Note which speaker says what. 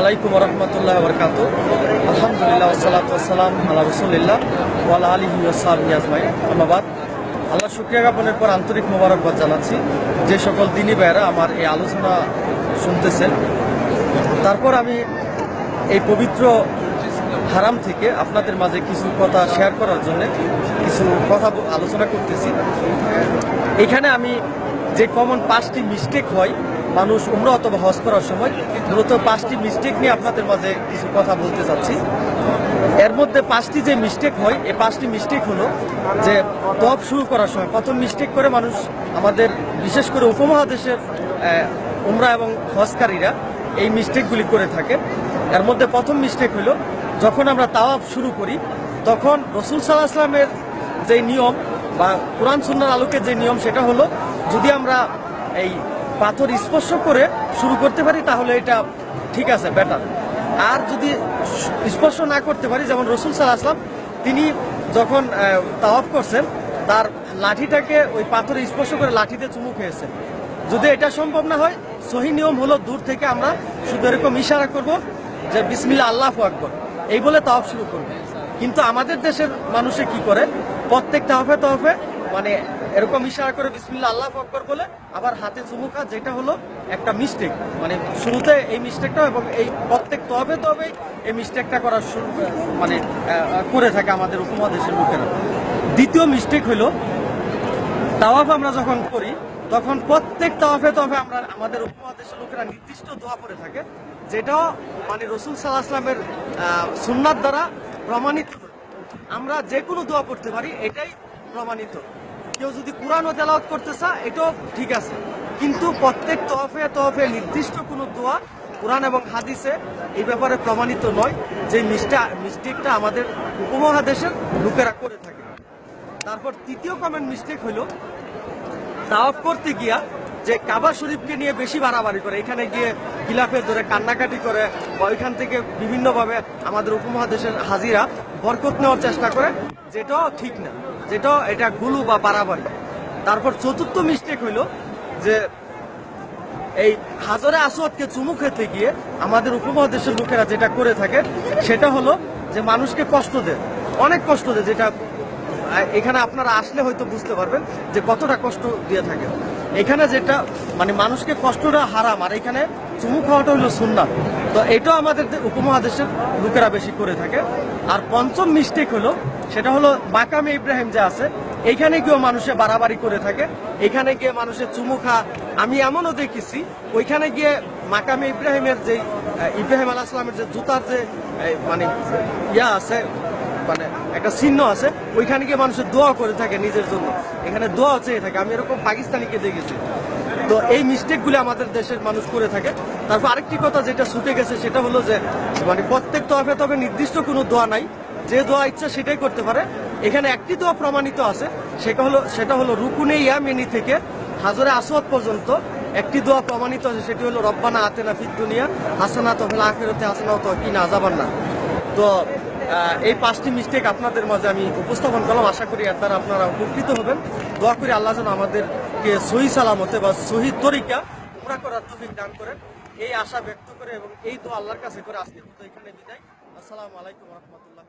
Speaker 1: আলাইকুম রহমতুল্লাহ বরকাত আলহামদুলিল্লাহ সালাত সালাম আল্লাহ রসুলিল্লাহ ওয়াল আলিহি ওসাহি আজমাই ধন্যবাদ আল্লাহ শুক্রিয়া জ্ঞাপনের পর আন্তরিক মোবারকবাদ জানাচ্ছি। যে সকল দিনী ভাইয়েরা আমার এই আলোচনা শুনতেছেন, তারপর আমি এই পবিত্র হারাম থেকে আপনাদের মাঝে কিছু কথা শেয়ার করার জন্য কিছু কথা আলোচনা করতেছি। এখানে আমি যে কমন পাঁচটি মিস্টেক হয় মানুষ উমরা অথবা হজ করার সময় মূলত পাঁচটি মিস্টেক নিয়ে আপনাদের মাঝে কিছু কথা বলতে চাচ্ছি। এর মধ্যে পাঁচটি যে মিস্টেক হয়, এই পাঁচটি মিস্টেক হলো যে তপ শুরু করার সময় প্রথম মিস্টেক করে মানুষ আমাদের বিশেষ করে উপমহাদেশের উমরা এবং হজকারীরা এই মিস্টেকগুলি করে থাকে। এর মধ্যে প্রথম মিস্টেক হলো যখন আমরা তাওয়াফ শুরু করি, তখন রসুল সাল্লাহ আসলামের যে নিয়ম বা কোরআন সুন্নার আলোকে যে নিয়ম সেটা হলো, যদি আমরা এই পাথর স্পর্শ করে শুরু করতে পারি, তাহলে এটা ঠিক আছে বেটার আর যদি স্পর্শ না করতে পারি, যেমন রসুল সাল আসলাম তিনি যখন তাওয়াফ করছেন, তার লাঠিটাকে ওই পাথরে স্পর্শ করে লাঠিতে চুমু খেয়েছেন যদি এটা সম্ভব না হয়, সহি নিয়ম হলো দূর থেকে আমরা শুধু এরকম ইশারা করব যে বিসমিল্লা আল্লাহ আকবর। এই বলে তাওয়াফ শুরু করবে। কিন্তু আমাদের দেশের মানুষে কি করে? প্রত্যেক তাওয়াফে তাওয়াফে মানে এরকম ইশারা করে বিসমিল্লা আল্লাহ আকবর বলে আবার হাতে চুমুকা যেটা হলো একটা মিস্টেক মানে শুরুতে এই মিস্টেকটা এবং এই প্রত্যেক তবে তবে এই মিস্টেকটা শুরু মানে করে থাকে আমাদের উপমহাদেশের লোকেরা। দ্বিতীয় মিস্টেক হলো, তাওয়াফ আমরা যখন করি, তখন প্রত্যেক তাওয়াফে তবে আমরা, আমাদের উপমহাদেশের লোকেরা নির্দিষ্ট দোয়া করে থাকে যেটাও মানে রসুল সাল্লাহ আসলামের সুন্নাত দ্বারা প্রমাণিত। আমরা যে কোনো দোয়া করতে পারি, এটাই প্রমাণিত। কেউ যদি কোরআনও তেলাওয়াত করতে চায়, এটাও ঠিক আছে। কিন্তু প্রত্যেক তহফে তহফে নির্দিষ্ট কোনো দোয়া কোরআন এবং হাদিসে এই ব্যাপারে প্রমাণিত নয়। যে মিষ্টা মিস্টেকটা আমাদের উপমহাদেশের লোকেরা করে থাকে। তারপর তৃতীয় কমেন্ট মিস্টেক হলো, তাওয়াফ করতে গিয়া যে কাবা শরীফকে নিয়ে বেশি বাড়াবাড়ি করে, এখানে গিয়ে গিলাফে ধরে কান্নাকাটি করে বা ওইখান থেকে বিভিন্নভাবে আমাদের উপমহাদেশের হাজিরা বরকত নেওয়ার চেষ্টা করে, যেটাও ঠিক না, যেটাও এটা গুলু বা বাড়াবাড়ি। তারপর চতুর্থ মিস্টেক হইল যে এই হাজারে আসওয়াদকে চুমু খেতে গিয়ে আমাদের উপমহাদেশের লোকেরা যেটা করে থাকে, সেটা হলো যে মানুষকে কষ্ট দেয়, অনেক কষ্ট দেয়, যেটা এখানে আপনারা আসলে হয়তো বুঝতে পারবেন যে কতটা কষ্ট দিয়ে থাকে। এখানে যেটা মানে মানুষকে কষ্টটা হারাম, আর এখানে চুমু খাওয়াটা হলো সুন্নাত। তো এটাও আমাদের উপমহাদেশের লোকেরা বেশি করে থাকে। আর পঞ্চম মিস্টেক হলো, সেটা হলো মাকামে ইব্রাহিম যে আছে এইখানে গিয়েও মানুষে বাড়াবাড়ি করে থাকে। এখানে গিয়ে মানুষের চুমু খা, আমি এমনও দেখেছি, ওইখানে গিয়ে মাকামে ইব্রাহিমের যে ইব্রাহিম আলাহ সালামের যে জুতার যে মানে ইয়া আছে মানে একটা চিহ্ন আছে, ওইখানে গিয়ে মানুষের দোয়া করে থাকে নিজের জন্য। এখানে দোয়া চেয়ে থাকে। আমি এরকম পাকিস্তানিকে দেখেছি। তো এই মিস্টেকগুলি আমাদের দেশের মানুষ করে থাকে। তারপর আরেকটি কথা যেটা ছুটে গেছে, সেটা হলো যে মানে প্রত্যেক তরফে তবে নির্দিষ্ট কোনো দোয়া নাই। যে দোয়া ইচ্ছা সেটাই করতে পারে। এখানে একটি দোয়া প্রমাণিত আছে। সেটা হলো সেটা হলো রুকুনে ইয়ামিনী থেকে হাজরে আসওয়াদ পর্যন্ত একটি দোয়া প্রমাণিত আছে। সেটি হলো, রব্বানা আতেনা ফিদ দুনিয়া হাসানা তহলা আখেরতে হাসানা তো কি না যাবার না তো এই পাঁচটি মিস্টেক আপনাদের মাঝে আমি উপস্থাপন করলাম। আশা করি এর দ্বারা আপনারা উপকৃত হবেন। দোয়া করি আল্লাহ যেন আমাদেরকে সহি সালামতে বা সহি তরিকা পুরা করার তফিক দান করেন। এই আশা ব্যক্ত করে এবং এই তো আল্লাহর কাছে করে আজকের মতো এখানে বিদায়। আসসালামু আলাইকুম রহমতুল্লাহ